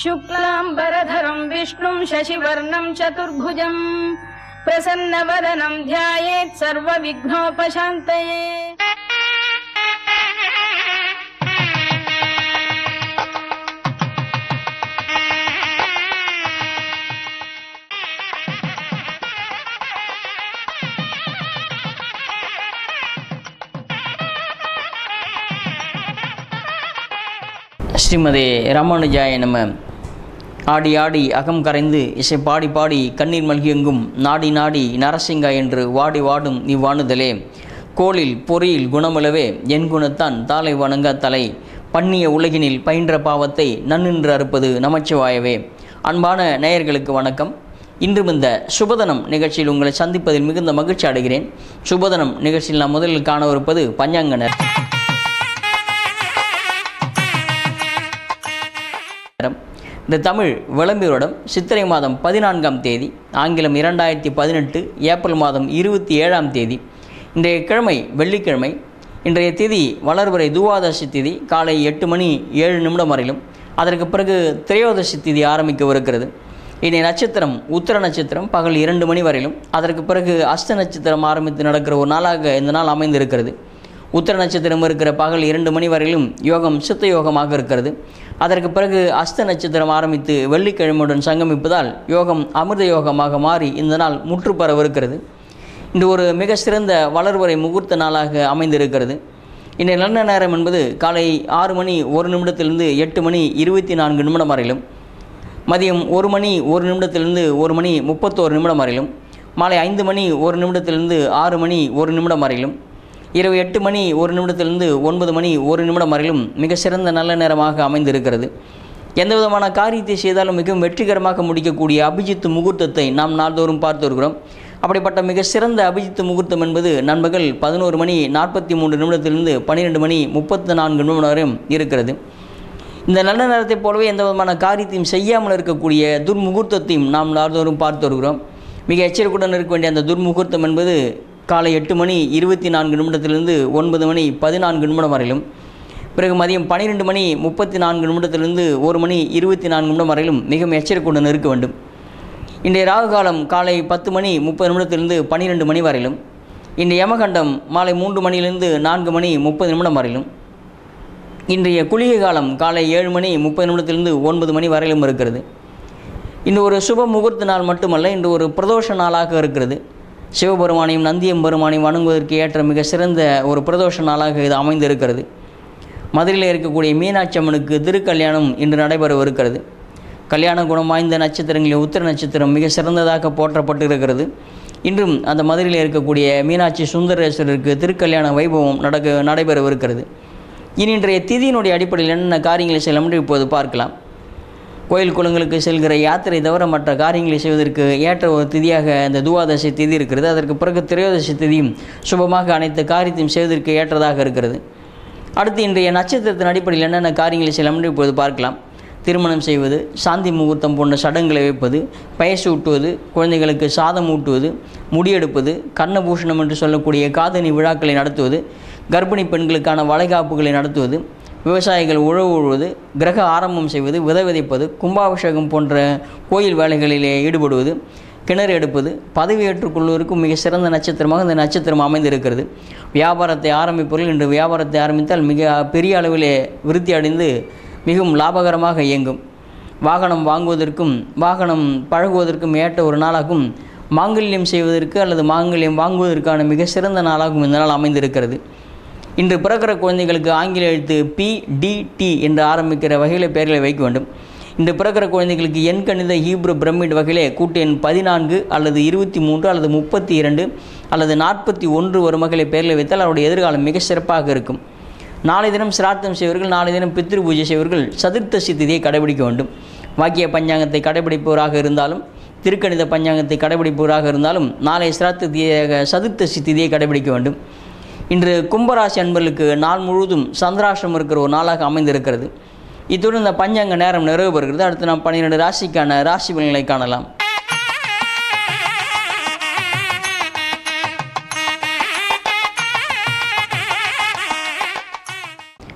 शुक्लाम्बरधरम् विष्णुम् शशिवर्णम् चतुर्भुजम् प्रसन्नवदनम् ध्यायेत् सर्वविघ्नोपशान्तयेत् ஸ்ரீமதே ராமானுஜாய நம்ம ஆடி ஆடி அகம் கரைந்து இசை பாடி பாடி கண்ணீர் மல்கியெங்கும் நாடி நாடி நரசிங்கா என்று வாடி வாடும் இவ்வாணுதலே கோளில் பொறியில் குணமளவே என் குணத்தான் தாளை வணங்க தலை. பண்ணிய உலகினில் பயின்ற பாவத்தை நன்னின்று அறுப்பது நமச்சிவாயவே. அன்பான நேயர்களுக்கு வணக்கம். இன்றும் இந்த சுபதனம் நிகழ்ச்சியில் உங்களை சந்திப்பதில் மிகுந்த மகிழ்ச்சி அடைகிறேன். சுபதனம் நிகழ்ச்சியில் நாம் முதலில் காணவிருப்பது பஞ்சாங்கனர். இந்த தமிழ் விளம்பியருடம் சித்திரை மாதம் பதினான்காம் தேதி ஆங்கிலம் இரண்டாயிரத்தி பதினெட்டு ஏப்ரல் மாதம் இருபத்தி ஏழாம் தேதி. இன்றைய கிழமை வெள்ளிக்கிழமை. இன்றைய திதி வளர்வரை துவாதசி திதி காலை எட்டு மணி ஏழு நிமிடம் வரையிலும். அதற்கு பிறகு திரையோதசி திதி ஆரம்பிக்கவிருக்கிறது. இனி நட்சத்திரம் உத்திர நட்சத்திரம் பகல் இரண்டு மணி வரையிலும். அதற்கு பிறகு அஷ்ட நட்சத்திரம் ஆரம்பித்து நடக்கிற ஒரு நாளாக இந்த நாள் அமைந்திருக்கிறது. உத்திர நட்சத்திரம் இருக்கிற பகல் இரண்டு மணி வரையிலும் யோகம் சித்த யோகமாக இருக்கிறது. அதற்கு பிறகு அஸ்த நட்சத்திரம் ஆரம்பித்து வெள்ளிக்கிழமையுடன் சங்கமிப்பதால் யோகம் அமிர்த யோகமாக மாறி இந்த நாள் முற்றுப்பெறவிருக்கிறது இன்று ஒரு மிக சிறந்த வளர்வரை முகூர்த்த நாளாக அமைந்திருக்கிறது. இன்றைய நல்ல நேரம் என்பது காலை ஆறு மணி ஒரு நிமிடத்திலிருந்து எட்டு மணி இருபத்தி நான்கு நிமிடம் வரையிலும் மதியம் ஒரு மணி ஒரு நிமிடத்திலிருந்து ஒரு மணி முப்பத்தோரு நிமிடம் வரையிலும் மாலை ஐந்து மணி ஒரு நிமிடத்திலிருந்து ஆறு மணி ஒரு நிமிடம் வரையிலும் இரவு எட்டு மணி ஒரு நிமிடத்திலிருந்து ஒன்பது மணி ஒரு நிமிடம் வரையிலும் மிக சிறந்த நல்ல நேரமாக அமைந்திருக்கிறது. எந்த விதமான காரியத்தை செய்தாலும் மிகவும் வெற்றிகரமாக முடிக்கக்கூடிய அபிஜித் முகூர்த்தத்தை நாம் நாள்தோறும் பார்த்து வருகிறோம். அப்படிப்பட்ட மிக சிறந்த அபிஜித் முகூர்த்தம் என்பது நண்பர்கள் பதினோரு மணி நாற்பத்தி மூன்று நிமிடத்திலிருந்து பன்னிரெண்டு மணி முப்பத்து நான்கு நிமிடம் வரையும் இருக்கிறது. இந்த நல்ல நேரத்தைப் போலவே எந்த விதமான காரியத்தையும் செய்யாமல் இருக்கக்கூடிய துர்முகூர்த்தத்தையும் நாம் நாள்தோறும் பார்த்து வருகிறோம். மிக எச்சரிக்கையுடன் இருக்க வேண்டிய அந்த துர்முகூர்த்தம் என்பது காலை எட்டு மணி இருபத்தி நான்கு நிமிடத்திலிருந்து ஒன்பது மணி பதினான்கு நிமிடம் வரையிலும் பிறகு மதியம் பன்னிரெண்டு மணி முப்பத்தி நான்கு நிமிடத்திலிருந்து ஒரு மணி இருபத்தி நான்கு நிமிடம் வரையிலும் மிகவும் எச்சரிக்கையுடன் இருக்க வேண்டும். இன்றைய ராகு காலம் காலை பத்து மணி முப்பது நிமிடத்திலிருந்து பன்னிரெண்டு மணி வரையிலும் இன்றைய யமகண்டம் மாலை மூன்று மணியிலிருந்து நான்கு மணி முப்பது நிமிடம் வரையிலும் இன்றைய குளிகை காலம் காலை ஏழு மணி முப்பது நிமிடத்திலிருந்து ஒன்பது மணி வரையிலும் இருக்கிறது. இன்று ஒரு சுப முகூர்த்த நாள் மட்டுமல்ல இன்று ஒரு பிரதோஷ நாளாக இருக்கிறது. சிவபெருமானையும் நந்தியம் பெருமானையும் வணங்குவதற்கு ஏற்ற மிக சிறந்த ஒரு பிரதோஷ நாளாக இது அமைந்திருக்கிறது. மதுரையில் இருக்கக்கூடிய மீனாட்சி அம்மனுக்கு திருக்கல்யாணம் இன்று நடைபெறவிருக்கிறது. கல்யாண குணம் வாய்ந்த நட்சத்திரங்களில் உத்திர நட்சத்திரம் மிக சிறந்ததாக போற்றப்பட்டு இருக்கிறது இன்றும் அந்த மதுரையில் இருக்கக்கூடிய மீனாட்சி சுந்தரேஸ்வரருக்கு திருக்கல்யாண வைபவம் நடக்க நடைபெறவிருக்கிறது. இனி இன்றைய திதியினுடைய அடிப்படையில் என்னென்ன காரியங்களை செய்யலாம் என்று இப்போது பார்க்கலாம். கோயில் குளங்களுக்கு செல்கிற யாத்திரை தவிர மற்ற காரியங்களை செய்வதற்கு ஏற்ற ஒரு திதியாக இந்த துவாதசி திதி இருக்கிறது. அதற்கு பிறகு திரையோதசி திதியும் சுபமாக அனைத்து காரியத்தையும் செய்வதற்கு ஏற்றதாக இருக்கிறது. அடுத்து இன்றைய நட்சத்திரத்தின் அடிப்படையில் என்னென்ன காரியங்களை செய்யலாம் என்று இப்போது பார்க்கலாம். திருமணம் செய்வது சாந்தி முகூர்த்தம் போன்ற சடங்குகளை வைப்பது பயசு ஊட்டுவது குழந்தைகளுக்கு சாதம் ஊட்டுவது முடியெடுப்பது கண்ணபூஷணம் என்று சொல்லக்கூடிய காதணி விழாக்களை நடத்துவது கர்ப்பிணி பெண்களுக்கான வளைகாப்புகளை நடத்துவது விவசாயிகள் உழவு உழுவது கிரக ஆரம்பம் செய்வது விதை விதைப்பது கும்பாபிஷேகம் போன்ற கோயில் வேலைகளிலே ஈடுபடுவது கிணறு எடுப்பது பதவி கொள்வதற்கும் மிக சிறந்த நட்சத்திரமாக இந்த நட்சத்திரம் அமைந்திருக்கிறது. வியாபாரத்தை ஆரம்பிப்பவர்கள் இன்று வியாபாரத்தை ஆரம்பித்தால் மிக பெரிய அளவிலே விருத்தி அடைந்து மிகவும் லாபகரமாக இயங்கும். வாகனம் வாங்குவதற்கும் வாகனம் பழகுவதற்கும் ஏற்ற ஒரு நாளாகும். மாங்கல்யம் செய்வதற்கு அல்லது மாங்கல்யம் வாங்குவதற்கான மிக சிறந்த நாளாகவும் இந்த நாள் அமைந்திருக்கிறது. இன்று பிறக்கிற குழந்தைகளுக்கு ஆங்கில எழுத்து பி டி டி என்று ஆரம்பிக்கிற வகையில் பெயர்களை வைக்க வேண்டும். இன்று பிறக்கிற குழந்தைகளுக்கு எண் கணித ஹீப்ரு பிரமிட் வகையிலே கூட்டு எண் பதினான்கு அல்லது இருபத்தி மூன்று அல்லது முப்பத்தி இரண்டு அல்லது நாற்பத்தி ஒன்று வரும் வகையில் பெயர்களை வைத்தால் அவருடைய எதிர்காலம் மிக சிறப்பாக இருக்கும். நாளை தினம் சிராத்தம் செய்வர்கள் நாளை தினம் பித்ரு பூஜை செய்வர்கள் சதுர்த்தசி திதியை கடைபிடிக்க வேண்டும். வாக்கிய பஞ்சாங்கத்தை கடைபிடிப்பவராக இருந்தாலும் திருக்கணித பஞ்சாங்கத்தை கடைபிடிப்பவராக இருந்தாலும் நாளை சிராத்த சதுர்த்தசி திதியை கடைபிடிக்க வேண்டும். இன்று கும்பராசி அன்பர்களுக்கு நாள் முழுவதும் சந்திராசிரம் இருக்கிற ஒரு நாளாக அமைந்திருக்கிறது. இத்துடன் இந்த பஞ்சாங்க நேரம் நிறைவு பெறுகிறது. அடுத்து நாம் பன்னிரெண்டு ராசிக்கான ராசி பலன்களை காணலாம்.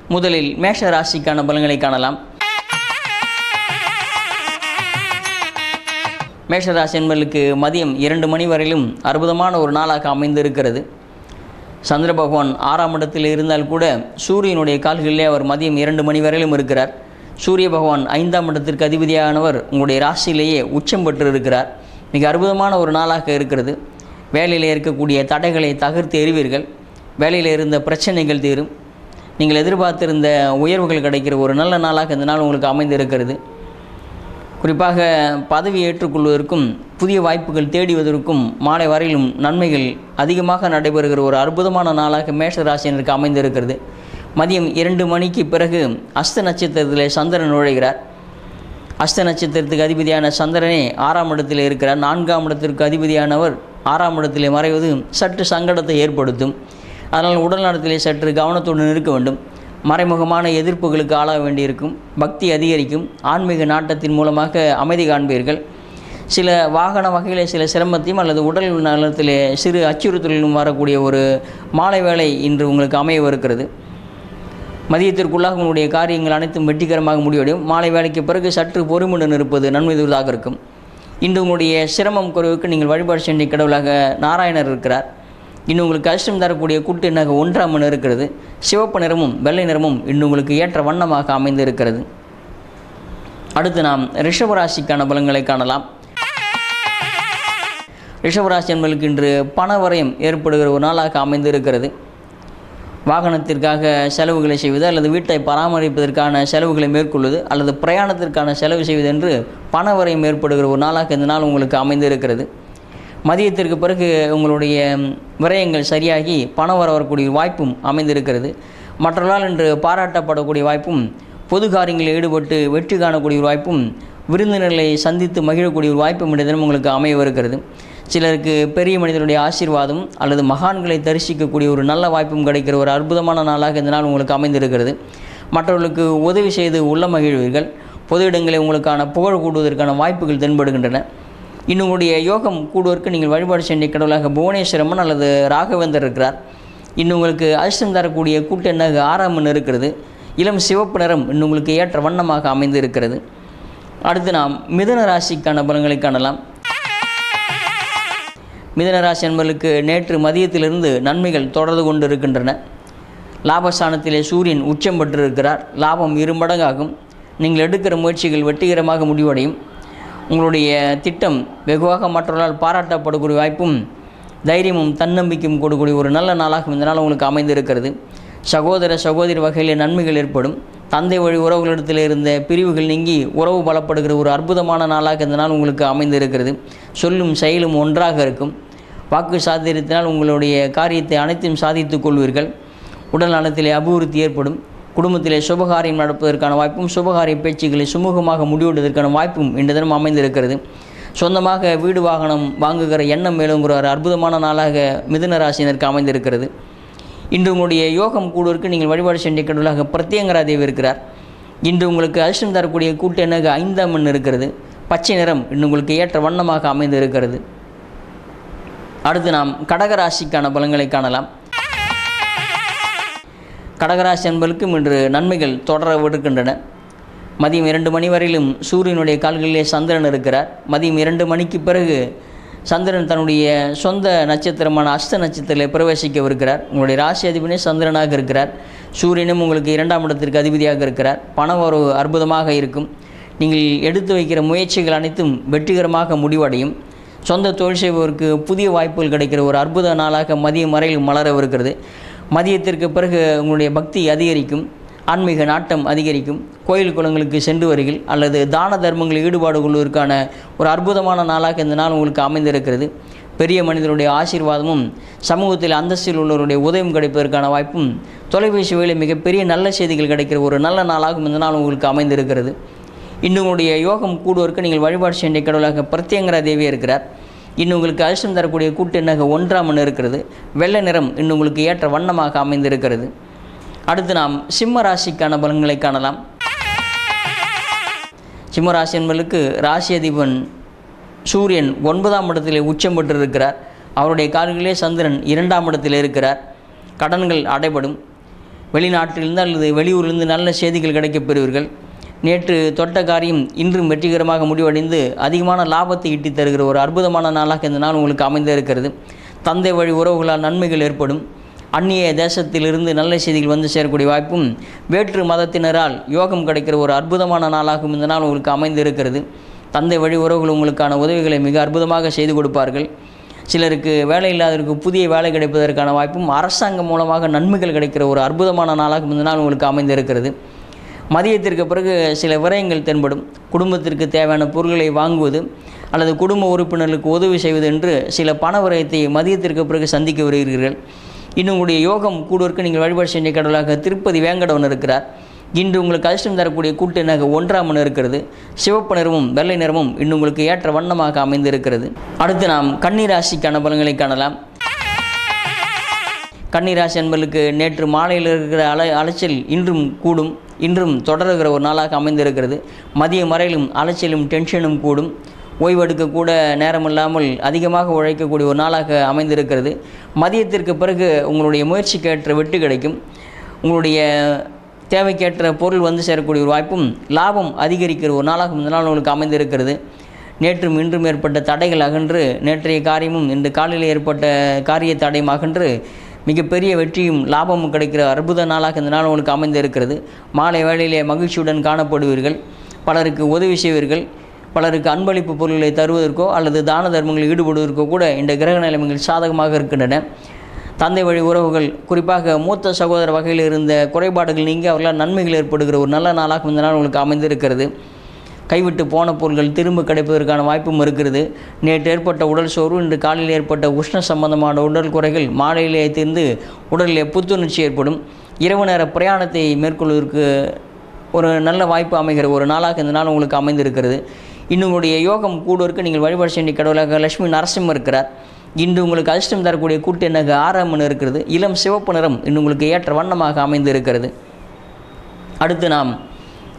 முதலில் மேஷ ராசிக்கான பலன்களை காணலாம். மேஷராசி என்பர்களுக்கு மதியம் இரண்டு மணி வரையிலும் அற்புதமான ஒரு நாளாக அமைந்திருக்கிறது. சந்திர பகவான் ஆறாம் இடத்தில் இருந்தால் கூட சூரியனுடைய கால்களிலே அவர் மதியம் இரண்டு மணி வரையிலும் இருக்கிறார். சூரிய பகவான் ஐந்தாம் இடத்திற்கு அதிபதியானவர் உங்களுடைய ராசியிலேயே உச்சம் பெற்று இருக்கிறார் மிக அற்புதமான ஒரு நாளாக இருக்கிறது. வேலையில் இருக்கக்கூடிய தடைகளை தகர்த்து எறிவீர்கள். வேலையில் இருந்த பிரச்சனைகள் தீரும். நீங்கள் எதிர்பார்த்திருந்த உயர்வுகள் கிடைக்கிற ஒரு நல்ல நாளாக இந்த நாள் உங்களுக்கு அமைந்திருக்கிறது. குறிப்பாக பதவி ஏற்றுக்கொள்வதற்கும் புதிய வாய்ப்புகள் தேடிவதற்கும் மாலை வரையிலும் நன்மைகள் அதிகமாக நடைபெறுகிற ஒரு அற்புதமான நாளாக மேஷராசினருக்கு அமைந்திருக்கிறது. மதியம் இரண்டு மணிக்கு பிறகு அஸ்த நட்சத்திரத்தில் சந்திரன் நுழைகிறார். அஸ்த நட்சத்திரத்துக்கு அதிபதியான சந்திரனே ஆறாம் இடத்தில் இருக்கிறார். நான்காம் இடத்திற்கு அதிபதியானவர் ஆறாம் இடத்திலே மறைவது சற்று சங்கடத்தை ஏற்படுத்தும். அதனால் உடல்நலத்திலே சற்று கவனத்துடன் இருக்க வேண்டும். மறைமுகமான எதிர்ப்புகளுக்கு ஆளாக வேண்டியிருக்கும். பக்தி அதிகரிக்கும். ஆன்மீக நாட்டத்தின் மூலமாக அமைதி காண்பீர்கள். சில வாகன வகையிலே சில சிரமத்தையும் அல்லது உடல் நலத்திலே சிறு அச்சுறுத்தலிலும் வரக்கூடிய ஒரு மாலை வேலை இன்று உங்களுக்கு அமையவிருக்கிறது. மதியத்திற்குள்ளாக உங்களுடைய காரியங்கள் அனைத்தும் வெற்றிகரமாக முடிவடையும். மாலை வேலைக்கு பிறகு சற்று பொறுமுடன் இருப்பது நன்மை தருவதாக இருக்கும். இன்று உங்களுடைய சிரமம் குறைவுக்கு நீங்கள் வழிபாடு சென்ற கடவுளாக நாராயணர் இருக்கிறார். இன்னும் உங்களுக்கு அதிர்ஷ்டம் தரக்கூடிய கூட்டு எண்ணாக ஒன்றாம் எண் இருக்கிறது. சிவப்பு நிறமும் வெள்ளை நிறமும் இன்னும் உங்களுக்கு ஏற்ற வண்ணமாக அமைந்து இருக்கிறது அடுத்து நாம் ரிஷபராசிக்கான பலன்களை காணலாம். ரிஷபராசி என்பதற்கு இன்று பணவரையும் ஏற்படுகிற ஒரு நாளாக அமைந்து இருக்கிறது வாகனத்திற்காக செலவுகளை செய்வது அல்லது வீட்டை பராமரிப்பதற்கான செலவுகளை மேற்கொள்வது அல்லது பிரயாணத்திற்கான செலவு செய்வது என்று பணவரையும் ஏற்படுகிற ஒரு நாளாக இந்த நாள் உங்களுக்கு அமைந்து இருக்கிறது மதியத்திற்கு பிறகு உங்களுடைய விரயங்கள் சரியாகி பணம் வர வரக்கூடிய வாய்ப்பும் அமைந்திருக்கிறது. மற்றவர்களால் இன்று பாராட்டப்படக்கூடிய வாய்ப்பும் பொது காரியங்களில் ஈடுபட்டு வெற்றி காணக்கூடிய ஒரு வாய்ப்பும் விருந்தினர்களை சந்தித்து மகிழக்கூடிய ஒரு வாய்ப்பும் இந்த தினம் உங்களுக்கு அமையவிருக்கிறது. சிலருக்கு பெரிய மனிதனுடைய ஆசீர்வாதம் அல்லது மகான்களை தரிசிக்கக்கூடிய ஒரு நல்ல வாய்ப்பும் கிடைக்கிற ஒரு அற்புதமான நாளாக இந்த நாள் உங்களுக்கு அமைந்திருக்கிறது. மற்றவர்களுக்கு உதவி செய்து உள்ள மகிழ்வீர்கள். பொது இடங்களில் உங்களுக்கான புகழ் கூடுவதற்கான வாய்ப்புகள் தென்படுகின்றன. இன்னும் உங்களுடைய யோகம் கூடுவருக்கு நீங்கள் வழிபாடு செய்ய கடவுளாக புவனேஸ்வரம்மன் அல்லது ராகவேந்தர் இருக்கிறார். இன்னும் உங்களுக்கு அதிர்ஷ்டம் தரக்கூடிய கூட்டு எண்ணாக இருக்கிறது. இளம் சிவப்பு நிறம் இன்னும் உங்களுக்கு ஏற்ற வண்ணமாக அமைந்து இருக்கிறது அடுத்து நாம் மிதன ராசிக்கான பலன்களை காணலாம். மிதன ராசி என்பவர்களுக்கு நேற்று மதியத்திலிருந்து நன்மைகள் தொடர்ந்து கொண்டு இருக்கின்றன லாபஸ்தானத்திலே சூரியன் உச்சம் பெற்றிருக்கிறார். லாபம் இருமடங்காகும். நீங்கள் எடுக்கிற முயற்சிகள் வெற்றிகரமாக முடிவடையும். உங்களுடைய திட்டம் வெகுவாக மற்றவர்களால் பாராட்டப்படக்கூடிய வாய்ப்பும் தைரியமும் தன்னம்பிக்கையும் கொடுக்கக்கூடிய ஒரு நல்ல நாளாகும் இந்த நாள் உங்களுக்கு அமைந்திருக்கிறது. சகோதர சகோதரி வகையில் நன்மைகள் ஏற்படும். தந்தை வழி உறவுகளிடத்தில் இருந்த பிரிவுகள் நீங்கி உறவு பலப்படுகிற ஒரு அற்புதமான நாளாக இந்த நாள் உங்களுக்கு அமைந்திருக்கிறது. சொல்லும் செயலும் ஒன்றாக இருக்கும். வாக்கு சாத்திரத்தினால் உங்களுடைய காரியத்தை அனைத்தையும் சாதித்துக் கொள்வீர்கள். உடல் நலத்திலே அபிவிருத்தி ஏற்படும். குடும்பத்திலே சுபகாரியம் நடப்பதற்கான வாய்ப்பும் சுபகாரிய பேச்சுக்களை சுமூகமாக முடிவெடுவதற்கான வாய்ப்பும் இன்று தினம் அமைந்திருக்கிறது. சொந்தமாக வீடு வாகனம் வாங்குகிற எண்ணம் மேலுங்கிற ஒரு அற்புதமான நாளாக மிதுன ராசியினருக்கு அமைந்திருக்கிறது. இன்று உங்களுடைய யோகம் கூடுவதற்கு நீங்கள் வழிபாடு சென்ற கடவுளாக பிரத்யங்கரா தேவி இருக்கிறார். இன்று உங்களுக்கு அதிர்ஷ்டம் தரக்கூடிய கூட்டு எண்ணாக ஐந்தாம் எண் இருக்கிறது. பச்சை நிறம் இன்று உங்களுக்கு ஏற்ற வண்ணமாக அமைந்து இருக்கிறது அடுத்து நாம் கடகராசிக்கான பலன்களை காணலாம். கடகராசி என்பதற்கும் இன்று நன்மைகள் தொடர இருக்கின்றன மதியம் இரண்டு மணி வரையிலும் சூரியனுடைய கால்களிலே சந்திரன் இருக்கிறார். மதியம் இரண்டு மணிக்கு பிறகு சந்திரன் தன்னுடைய சொந்த நட்சத்திரமான அஸ்த நட்சத்திரத்தில் பிரவேசிக்கவிருக்கிறார். உங்களுடைய ராசி அதிபனே சந்திரனாக இருக்கிறார். சூரியனும் உங்களுக்கு இரண்டாம் இடத்திற்கு அதிபதியாக இருக்கிறார். பணம் அற்புதமாக இருக்கும். நீங்கள் எடுத்து வைக்கிற முயற்சிகள் அனைத்தும் வெற்றிகரமாக முடிவடையும். சொந்த தொழில் செய்பவருக்கு புதிய வாய்ப்புகள் கிடைக்கிற ஒரு அற்புத நாளாக மதியம் வரையில் மலரவிருக்கிறது. மதியத்திற்கு பிறகு உங்களுடைய பக்தி அதிகரிக்கும் ஆன்மீக நாட்டம் அதிகரிக்கும். கோயில் குளங்களுக்கு சென்று வருகில் அல்லது தான தர்மங்களில் ஈடுபாடு கொள்வதற்கான ஒரு அற்புதமான நாளாக இந்த நாள் உங்களுக்கு அமைந்திருக்கிறது. பெரிய மனிதனுடைய ஆசீர்வாதமும் சமூகத்தில் அந்தஸ்தில் உள்ளவருடைய உதவியும் கிடைப்பதற்கான வாய்ப்பும் தொலைபேசி வழியில் மிகப்பெரிய நல்ல செய்திகள் கிடைக்கிற ஒரு நல்ல நாளாகவும் இந்த நாள் உங்களுக்கு அமைந்திருக்கிறது. இன்னும் உங்களுடைய யோகம் கூடுவதற்கு நீங்கள் வழிபாடு செய்ய கடவுளாக பிரத்யங்கரா தேவி இருக்கிறார். இன்னும் உங்களுக்கு அதிர்ஷ்டம் தரக்கூடிய கூட்டு எண்ணாக ஒன்றாம் எண் இருக்கிறது. வெள்ளை நிறம் இன்னும் உங்களுக்கு ஏற்ற வண்ணமாக அமைந்திருக்கிறது. அடுத்து நாம் சிம்ம ராசிக்கான பலன்களை காணலாம். சிம்ம ராசி என்பதற்கு ராசி அதிபன் சூரியன் ஒன்பதாம் இடத்திலே உச்சம் பெற்றிருக்கிறார். அவருடைய கால்களிலே சந்திரன் இரண்டாம் இடத்தில் இருக்கிறார். கடன்கள் அடைபடும். வெளிநாட்டிலிருந்து அல்லது வெளியூரிலிருந்து நல்ல செய்திகள் கிடைக்கப் பெறுவீர்கள். நேற்று தொட்ட காரியம் இன்றும் வெற்றிகரமாக முடிவடைந்து அதிகமான லாபத்தை ஈட்டி தருகிற ஒரு அற்புதமான நாளாக இந்த நாள் உங்களுக்கு அமைந்து இருக்கிறது தந்தை வழி உறவுகளால் நன்மைகள் ஏற்படும். அந்நிய தேசத்திலிருந்து நல்ல செய்திகள் வந்து சேரக்கூடிய வாய்ப்பும் வேற்று மதத்தினரால் யோகம் கிடைக்கிற ஒரு அற்புதமான நாளாகவும் இந்த நாள் உங்களுக்கு அமைந்து இருக்கிறது தந்தை வழி உறவுகள் உங்களுக்கான உதவிகளை மிக அற்புதமாக செய்து கொடுப்பார்கள். சிலருக்கு வேலை இல்லாதவருக்கு புதிய வேலை கிடைப்பதற்கான வாய்ப்பும் அரசாங்கம் மூலமாக நன்மைகள் கிடைக்கிற ஒரு அற்புதமான நாளாக இந்த நாள் உங்களுக்கு அமைந்திருக்கிறது. மதியத்திற்கு பிறகு சில விரயங்கள் தென்படும். குடும்பத்திற்கு தேவையான பொருட்களை வாங்குவது அல்லது குடும்ப உறுப்பினர்களுக்கு உதவி செய்வது என்று சில பண விரயத்தை மதியத்திற்கு பிறகு சந்திக்க வருகிறீர்கள். இன்னும் உங்களுடைய யோகம் கூடுவதற்கு நீங்கள் வழிபாடு செஞ்ச கடவுளாக திருப்பதி வேங்கடவன் இருக்கிறார். இன்று உங்களுக்கு அதிர்ஷ்டம் தரக்கூடிய கூட்டு ஒன்றாம் மணி இருக்கிறது. சிவப்பு நிறமும் வெள்ளை நிறமும் இன்னும் உங்களுக்கு ஏற்ற வண்ணமாக அமைந்திருக்கிறது. அடுத்து நாம் கன்னிராசிக்கான பலன்களை காணலாம். கன்னிராசி என்பர்களுக்கு நேற்று மாலையில் இருக்கிற அலை அலைச்சல் இன்றும் கூடும். இன்றும் தொடருகிற ஒரு நாளாக அமைந்திருக்கிறது. மதிய மறையிலும் அலைச்சலும் டென்ஷனும் கூடும். ஓய்வெடுக்கக்கூட நேரமில்லாமல் அதிகமாக உழைக்கக்கூடிய ஒரு நாளாக அமைந்திருக்கிறது. மதியத்திற்கு பிறகு உங்களுடைய முயற்சிக்கேற்ற வெட்டு கிடைக்கும். உங்களுடைய தேவைக்கேற்ற பொருள் வந்து சேரக்கூடிய ஒரு வாய்ப்பும் லாபம் அதிகரிக்கிற ஒரு நாளாக இந்த நாள் உங்களுக்கு அமைந்திருக்கிறது. நேற்றும் இன்றும் ஏற்பட்ட தடைகள் அகன்று நேற்றைய காரியமும் இன்று காலையில் ஏற்பட்ட காரிய தடையும் அகன்று மிகப்பெரிய வெற்றியும் லாபமும் கிடைக்கிற அற்புத நாளாக இந்த நாள் உங்களுக்கு அமைந்திருக்கிறது. மாலை வேளையிலே மகிழ்ச்சியுடன் காணப்படுவீர்கள். பலருக்கு உதவி செய்வீர்கள். பலருக்கு அன்பளிப்பு பொருட்களை தருவதற்கோ அல்லது தான தர்மங்களில் ஈடுபடுவதற்கோ கூட இந்த கிரக நிலைமைகள் சாதகமாக இருக்கின்றன. தந்தை வழி உறவுகள் குறிப்பாக மூத்த சகோதர வகையில் இருந்த குறைபாடுகள் நீங்கி அவர்களால் நன்மைகள் ஏற்படுகிற ஒரு நல்ல நாளாக இந்த நாள் உங்களுக்கு அமைந்திருக்கிறது. கைவிட்டு போன பொருட்கள் திரும்ப கிடைப்பதற்கான வாய்ப்பும் இருக்கிறது. நேற்று ஏற்பட்ட உடல் சோர்வு இன்று காலையில் ஏற்பட்ட உஷ்ண சம்பந்தமான உடல் குறைகள் மாலையிலே தீர்ந்து உடலில் புத்துணர்ச்சி ஏற்படும். இரவு நேர பிரயாணத்தை மேற்கொள்வதற்கு ஒரு நல்ல வாய்ப்பு அமைகிற ஒரு நாளாக இந்த நாள் உங்களுக்கு அமைந்திருக்கிறது. இன்னும் உங்களுடைய யோகம் கூடுவதற்கு நீங்கள் வழிபாடு செய்ய கடவுளாக லட்சுமி நரசிம்ம இருக்கிறார். இன்று உங்களுக்கு அதிர்ஷ்டம் தரக்கூடிய கூட்டு எனக்கு ஆறாம் மணி இருக்கிறது. இளம் சிவப்பு நிறம் இன்னும் உங்களுக்கு ஏற்ற வண்ணமாக அமைந்து இருக்கிறது அடுத்து நாம்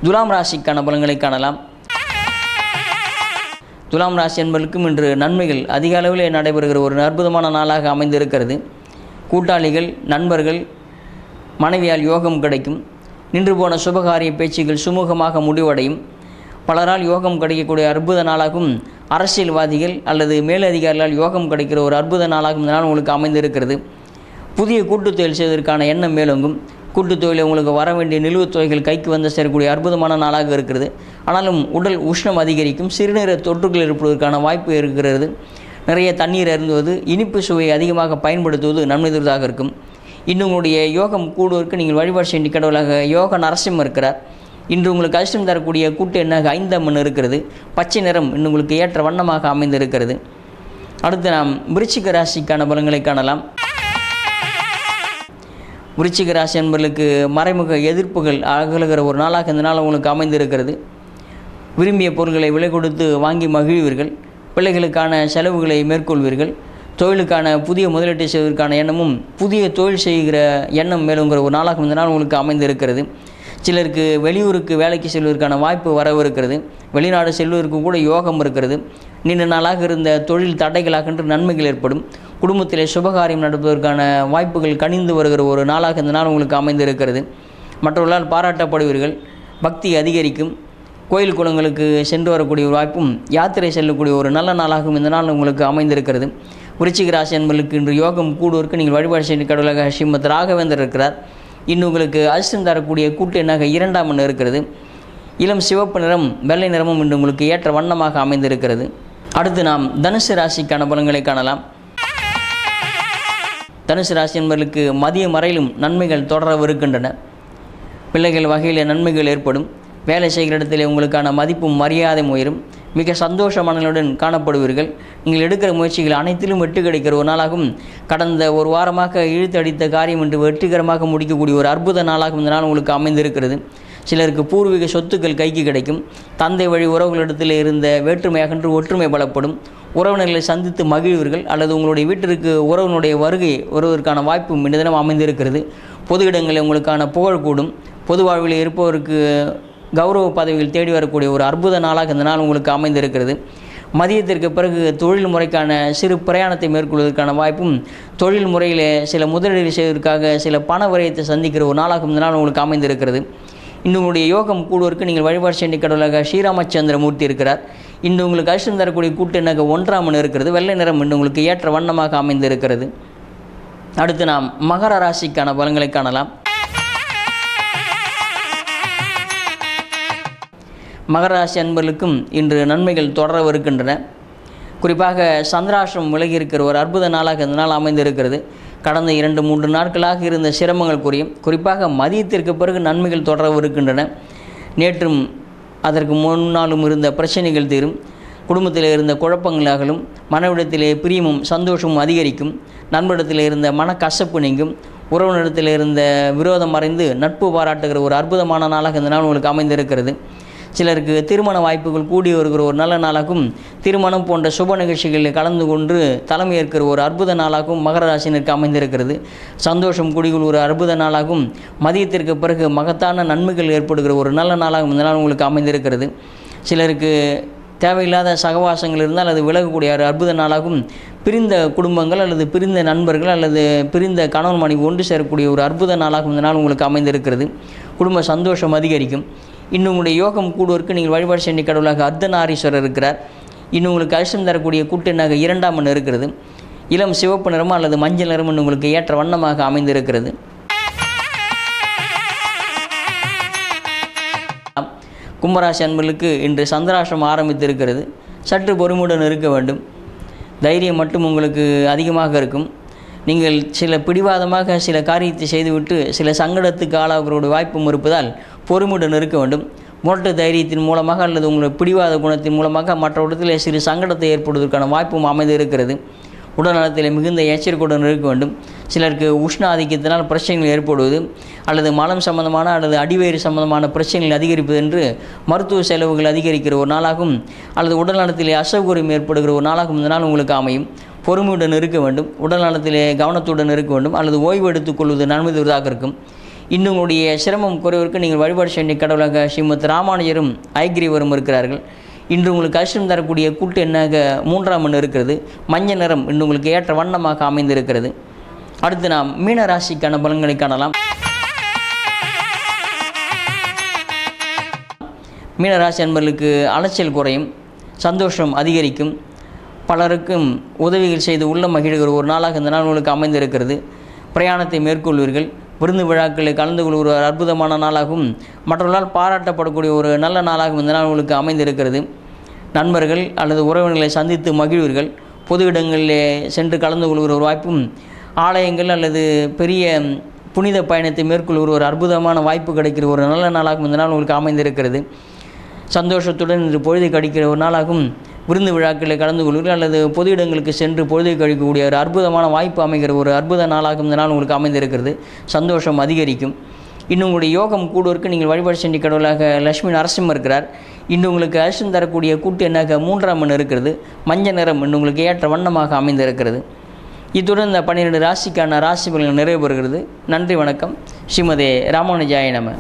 துலாம் ராசிக்கான பலன்களை காணலாம். துலாம் ராசி என்பதற்கும் இன்று நன்மைகள். அதிக அளவிலே நடைபெறுகிற ஒரு அற்புதமான நாளாக அமைந்திருக்கிறது. கூட்டாளிகள் நண்பர்கள் மனைவியால் யோகம் கிடைக்கும். நின்று போன சுபகாரிய பேச்சுகள் சுமூகமாக முடிவடையும். பலரால் யோகம் கிடைக்கக்கூடிய அற்புத நாளாகவும் அரசியல்வாதிகள் அல்லது மேலதிகாரிகளால் யோகம் கிடைக்கிற ஒரு அற்புத நாளாகவும் இந்த நாள் உங்களுக்கு அமைந்திருக்கிறது. புதிய கூட்டுத் தொழில் செய்வதற்கான எண்ணம் மேலோங்கும். கூட்டுத் தொழிலில் உங்களுக்கு வர வேண்டிய நிலுவைத் தொகைகள் கைக்கு வந்து சேரக்கூடிய அற்புதமான நாளாக இருக்கிறது. ஆனாலும் உடல் உஷ்ணம் அதிகரிக்கும் சிறுநீர தொற்றுகள் இருப்பதற்கான வாய்ப்பு இருக்கிறது. நிறைய தண்ணீர் அருந்துவது இனிப்பு சுவையை அதிகமாக பயன்படுத்துவது நன்மை தருவதாக இருக்கும். இன்னும் உங்களுடைய யோகம் கூடுவதற்கு நீங்கள் வழிபாடு செய்ய கடவுளாக யோக நரசிம்மம் இருக்கிறார். இன்று உங்களுக்கு அதிர்ஷ்டம் தரக்கூடிய கூட்டு எண்ணாக ஐந்தம்மன் இருக்கிறது. பச்சை நிறம் இன்னும் உங்களுக்கு ஏற்ற வண்ணமாக அமைந்திருக்கிறது. அடுத்து நாம் விருச்சிக ராசிக்கான பலன்களை காணலாம். விருச்சிக ராசி என்பவர்களுக்கு மறைமுக எதிர்ப்புகள் அகலுகிற ஒரு நாளாக இந்த நாள் உங்களுக்கு அமைந்திருக்கிறது. விரும்பிய பொருட்களை விலை கொடுத்து வாங்கி மகிழ்வீர்கள். பிள்ளைகளுக்கான செலவுகளை மேற்கொள்வீர்கள். தொழிலுக்கான புதிய முதலீட்டை செய்வதற்கான எண்ணமும் புதிய தொழில் செய்கிற எண்ணம் மேலுங்கிற ஒரு நாளாக இந்த நாள் உங்களுக்கு அமைந்திருக்கிறது. சிலருக்கு வெளியூருக்கு வேலைக்கு செல்வதற்கான வாய்ப்பு வரவிருக்கிறது. வெளிநாடு செல்வதற்கு கூட யோகம் இருக்கிறது. நீண்ட நாளாக இருந்த தொழில் தடைகளாகன்று நன்மைகள் ஏற்படும். குடும்பத்திலே சுபகாரியம் நடப்பதற்கான வாய்ப்புகள் கனிந்து வருகிற ஒரு நாளாக இந்த நாள் உங்களுக்கு அமைந்திருக்கிறது. மற்றவர்களால் பாராட்டப்படுவீர்கள். பக்தி அதிகரிக்கும். கோயில் குளங்களுக்கு சென்று வரக்கூடிய ஒரு வாய்ப்பும் யாத்திரை செல்லக்கூடிய ஒரு நல்ல நாளாகவும் இந்த நாள் உங்களுக்கு அமைந்திருக்கிறது. விருச்சிக ராசி என்பர்களுக்கு இன்று யோகம் கூடுவதற்கு நீங்கள் வழிபாடு செய்ய கடவுளாக ஸ்ரீமத் ராகவேந்தர் இருக்கிறார். இன்னும் உங்களுக்கு அதிர்ஷ்டம் தரக்கூடிய கூட்டு எண்ணாக இரண்டாம் எண்ணம் இருக்கிறது. இளம் சிவப்பு நிறம் வெள்ளை நிறமும் இன்று உங்களுக்கு ஏற்ற வண்ணமாக அமைந்திருக்கிறது. அடுத்து நாம் தனுசு ராசிக்கான பலன்களை காணலாம். தனுசு ராசி என்பவர்களுக்கு மதிய மறையிலும் நன்மைகள் தொடரவிருக்கின்றன. பிள்ளைகள் வகையில் நன்மைகள் ஏற்படும். வேலை செய்கிற இடத்திலே உங்களுக்கான மதிப்பும் மரியாதையும் உயரும். மிக சந்தோஷ மனங்களுடன் காணப்படுவீர்கள். நீங்கள் எடுக்கிற முயற்சிகள் அனைத்திலும் வெற்றி கிடைக்கிற ஒரு நாளாகவும் கடந்த ஒரு வாரமாக இழுத்தடித்த காரியம் என்று வெற்றிகரமாக முடிக்கக்கூடிய ஒரு அற்புத நாளாகவும் இந்த நாள் உங்களுக்கு அமைந்திருக்கிறது. சிலருக்கு பூர்வீக சொத்துக்கள் கைக்கு கிடைக்கும். தந்தை வழி உறவுகளிடத்தில் இருந்த வேற்றுமை அகன்று ஒற்றுமை பலப்படும். உறவினர்களை சந்தித்து மகிழ்வீர்கள் அல்லது உங்களுடைய வீட்டிற்கு உறவினுடைய வருகை வருவதற்கான வாய்ப்பு இந்த தினம் அமைந்திருக்கிறது. பொது இடங்களில் உங்களுக்கான புகழ் கூடும். பொது வாழ்வில் இருப்பவருக்கு கௌரவ பதவிகள் தேடி வரக்கூடிய ஒரு அற்புத நாளாக இந்த நாள் உங்களுக்கு அமைந்திருக்கிறது. மதியத்திற்கு பிறகு தொழில் முறைக்கான சிறு பிரயாணத்தை மேற்கொள்வதற்கான வாய்ப்பும் தொழில் முறையில் சில முதலீடு செய்வதற்காக சில பண விரயத்தை சந்திக்கிற ஒரு நாளாகும் இந்த நாள் உங்களுக்கு அமைந்திருக்கிறது. இன்று உங்களுடைய யோகம் கூடுவதற்கு நீங்கள் வழிபாடு சென்ற கடவுளாக ஸ்ரீராமச்சந்திரமூர்த்தி இருக்கிறார். இன்று உங்களுக்கு அதிர்ஷ்டம் தரக்கூடிய கூட்டு எனக்கு ஒன்றாம் இருக்கிறது. வெள்ளை நிறம் இன்று உங்களுக்கு ஏற்ற வண்ணமாக அமைந்திருக்கிறது. அடுத்து நாம் மகர ராசிக்கான பலன்களை காணலாம். மகர ராசி அன்பர்களுக்கும் இன்று நன்மைகள் தொடரவிருக்கின்றன. குறிப்பாக சந்திராசிரம் விலகி இருக்கிற ஒரு அற்புத நாளாக இந்த நாள் அமைந்திருக்கிறது. கடந்த இரண்டு மூன்று நாட்களாக இருந்த சிரமங்கள் குறையும். குறிப்பாக மதியத்திற்கு பிறகு நன்மைகள் தொடரவிருக்கின்றன. நேற்றும் அதற்கு முன்னாலும் இருந்த பிரச்சனைகள் தீரும். குடும்பத்தில் இருந்த குழப்பங்களாகலும் மனவிடத்திலே பிரியமும் சந்தோஷமும் அதிகரிக்கும். நண்பரிடத்தில் இருந்த மனக்கசப்பு நீங்கும். உறவினரிடத்தில் இருந்த விரோதம் மறைந்து நட்பு பாராட்டுகிற ஒரு அற்புதமான நாளாக இந்த நாள் உங்களுக்கு அமைந்திருக்கிறது. சிலருக்கு திருமண வாய்ப்புகள் கூடி வருகிற ஒரு நல்ல நாளாகவும் திருமணம் போன்ற சுப நிகழ்ச்சிகளில் கலந்து கொண்டு தலைமை ஏற்கிற ஒரு அற்புத நாளாகவும் மகர ராசினருக்கு அமைந்திருக்கிறது. சந்தோஷம் குடிகள் ஒரு அற்புத நாளாகவும் மதியத்திற்கு பிறகு மகத்தான நன்மைகள் ஏற்படுகிற ஒரு நல்ல நாளாகவும் இந்த நாள் உங்களுக்கு அமைந்திருக்கிறது. சிலருக்கு தேவையில்லாத சகவாசங்கள் இருந்தால் அது விலகக்கூடிய ஒரு அற்புத நாளாகவும் பிரிந்த குடும்பங்கள் அல்லது பிரிந்த நண்பர்கள் அல்லது பிரிந்த கணவன் மனைவி ஒன்று சேரக்கூடிய ஒரு அற்புத நாளாகவும் இந்த நாள் உங்களுக்கு அமைந்திருக்கிறது. குடும்ப சந்தோஷம் அதிகரிக்கும். இன்னும் உங்களுடைய யோகம் கூடுவருக்கு நீங்கள் வழிபாடு சென்ற கடவுளாக அர்த்தநாரீஸ்வரர் இருக்கிறார். இன்னும் உங்களுக்கு அரிசம் தரக்கூடிய கூட்டெண்ணாக இரண்டாம் மண் இருக்கிறது. இளம் சிவப்பு நிறமா அல்லது மஞ்சள் நிறம் உங்களுக்கு ஏற்ற வண்ணமாக அமைந்திருக்கிறது. கும்பராசி அன்பர்களுக்கு இன்று சந்திராஷ்டிரம் ஆரம்பித்திருக்கிறது. சற்று பொறுமையுடன் இருக்க வேண்டும். தைரியம் மட்டும் உங்களுக்கு அதிகமாக இருக்கும். நீங்கள் சில பிடிவாதமாக சில காரியத்தை செய்துவிட்டு சில சங்கடத்துக்கு ஆளாகிறோட வாய்ப்பும் இருப்பதால் பொறுமையுடன் இருக்க வேண்டும். முரட்டு தைரியத்தின் மூலமாக அல்லது உங்களுடைய பிடிவாத குணத்தின் மூலமாக மற்றவரிடத்தில் சிறு சங்கடத்தை ஏற்படுவதற்கான வாய்ப்பும் அமைந்து இருக்கிறது உடல்நலத்தில் மிகுந்த எச்சரிக்கையுடன் இருக்க வேண்டும். சிலருக்கு உஷ்ண ஆதிக்கத்தினால் பிரச்சனைகள் ஏற்படுவது அல்லது மலம் சம்பந்தமான அல்லது அடிவயிறு சம்பந்தமான பிரச்சனைகள் அதிகரிப்பது என்று மருத்துவ செலவுகள் அதிகரிக்கிற ஒரு நாளாகும். அல்லது உடல்நலத்திலே அசௌகரியம் ஏற்படுகிற ஒரு நாளாகும். இந்த நாள் உங்களுக்கு அமையும். பொறுமையுடன் இருக்க வேண்டும். உடல்நலத்திலே கவனத்துடன் இருக்க வேண்டும். அல்லது ஓய்வு எடுத்துக்கொள்வது நன்மை தருவதாக இருக்கும். இன்னும் உங்களுடைய சிரமம் குறைவருக்கு நீங்கள் வழிபாடு செய்ய கடவுளாக ஸ்ரீமத் ராமானுஜரும் ஐகிரிவரும் இருக்கிறார்கள். இன்று உங்களுக்கு அதிர்ஷ்டம் தரக்கூடிய கூட்டு என்னாக மூன்றாம் எண் இருக்கிறது. மஞ்சள் நிறம் இன்று உங்களுக்கு ஏற்ற வண்ணமாக அமைந்திருக்கிறது. அடுத்து நாம் மீன ராசிக்கான பலன்களை காணலாம். மீனராசி அன்பர்களுக்கு அலைச்சல் குறையும். சந்தோஷம் அதிகரிக்கும். பலருக்கும் உதவிகள் செய்து உள்ள மகிழ்கிற ஒரு நாளாக இந்த நாள் உங்களுக்கு அமைந்திருக்கிறது. பிரயாணத்தை மேற்கொள்வீர்கள். விருந்து விழாக்களில் கலந்து கொள்கிற ஒரு அற்புதமான நாளாகவும் மற்றவர்களால் பாராட்டப்படக்கூடிய ஒரு நல்ல நாளாகவும் இந்த நாள் உங்களுக்கு அமைந்திருக்கிறது. நண்பர்கள் அல்லது உறவினர்களை சந்தித்து மகிழ்வீர்கள். பொது இடங்களிலே சென்று கலந்து கொள்கிற ஒரு வாய்ப்பும் ஆலயங்கள் அல்லது பெரிய புனித பயணத்தை மேற்கொள்கிற ஒரு அற்புதமான வாய்ப்பு கிடைக்கிற ஒரு நல்ல நாளாகவும் இந்த நாள் உங்களுக்கு அமைந்திருக்கிறது. சந்தோஷத்துடன் இன்று பொழுது கழிக்கிற ஒரு நாளாகவும் விருந்து விழாக்களில் கலந்து கொள்வீர்கள் அல்லது பொது இடங்களுக்கு சென்று பொழுதை கழிக்கக்கூடிய ஒரு அற்புதமான வாய்ப்பு அமைகிற ஒரு அற்புத நாளாகவும் இந்த நாள் உங்களுக்கு அமைந்திருக்கிறது. சந்தோஷம் அதிகரிக்கும். இன்னும் உங்களுடைய யோகம் கூடுவருக்கு நீங்கள் வழிபாடு சென்ற கடவுளாக லட்சுமி நரசிம்மர் இருக்கிறார். இன்று உங்களுக்கு அரிசம் தரக்கூடிய கூட்டு எண்ணாக மூன்றாம் மண் இருக்கிறது. மஞ்சள் நிறம் இன்று உங்களுக்கு ஏற்ற வண்ணமாக அமைந்திருக்கிறது. இத்துடன் இந்த பன்னிரெண்டு ராசிக்கான ராசி பலன் நிறைவு பெறுகிறது நன்றி வணக்கம். ஸ்ரீமதே ராமானுஜாய நம.